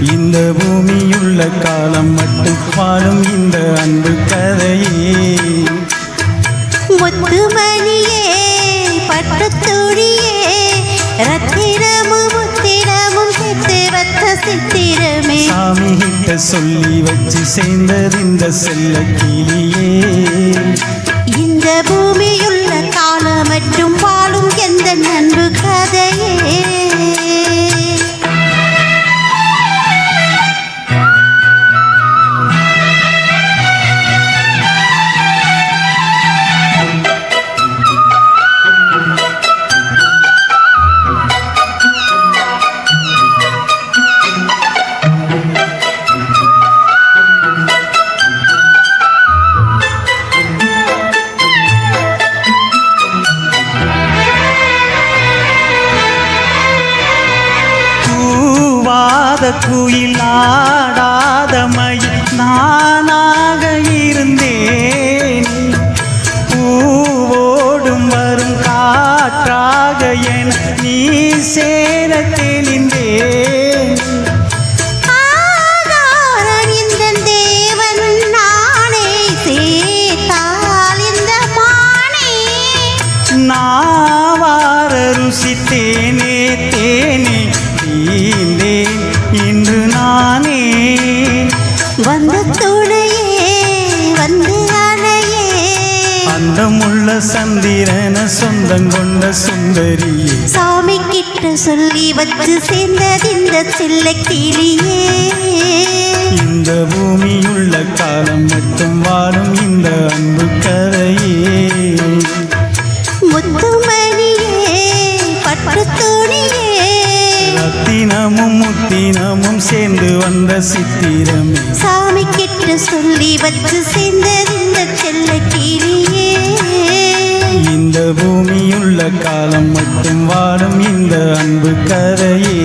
இந்த பூமியுள்ள காலம் மட்டும் வாழும் இந்த அன்பு கதையே. முத்துமணியே பட்டுத்துணியே ரத்தினமும் முத்திரமும் சித்து வத்த சித்திரமே. சாமி கிட்ட சொல்லி வச்சு சேர்ந்தது இந்த செல்ல கிளியே. இந்த பூமியுள்ள காலம் மற்றும் வாழும் எந்த நண்பு கூவாத குயில் ஆடாத மயில் நானாக இருந்தேன். பூவோடும் வரும் காற்றாக என நீ சேர தெளிந்தேன் நாவார ருசித்தேனே தேனே வந்து துணையே வந்து அணையே. அந்தமுள்ள சந்திரன சொந்தம் கொண்ட சுந்தரியே. சாமி கிட்ட சொல்லி வச்சு சேர்ந்தது இந்த சில்ல கிளியே. இந்த பூமியுள்ள காலம் மட்டும் வாழும் இந்த அன்பு கதையே. முத்தினமும் சேர்ந்து வந்த சித்திரமே. சாமி கிட்ட சொல்லி வச்சு சேர்ந்தது இந்த செல்ல கிளியே இந்த பூமியுள்ள காலம் மட்டும் வாழும் இந்த அன்பு கதையே.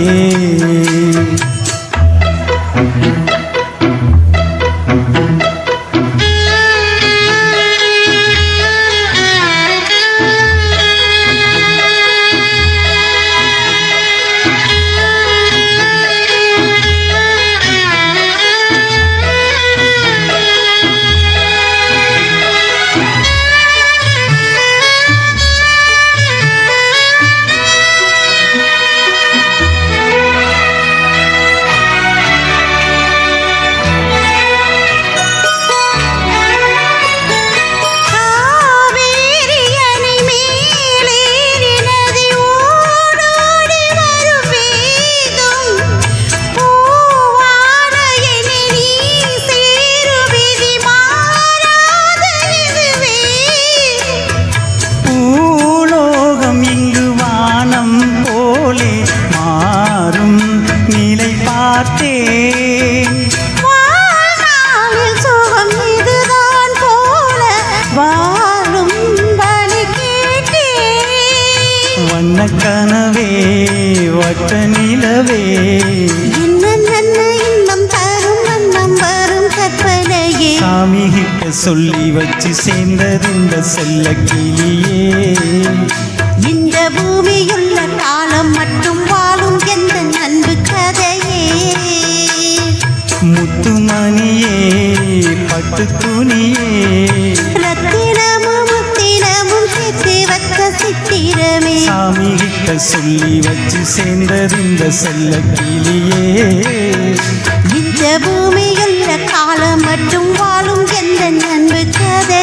வட்ட நிலவே. சாமி கிட்ட சொல்லி வச்சு சேர்ந்தது இந்த செல்ல கிளியே. இந்த பூமியுள்ள காலம் மட்டும் வாழும் எந்த அன்பு கதையே. முத்துமணியே பட்டு துணியே. ரத்தினமும் வச்ச சித்திரமே. சாமி கிட்ட சொல்லி வச்சு சேர்ந்தது இந்த செல்ல கிளியே இந்த பூமியுள்ள காலம் மட்டும் வாழும் எந்த அன்பு கதையே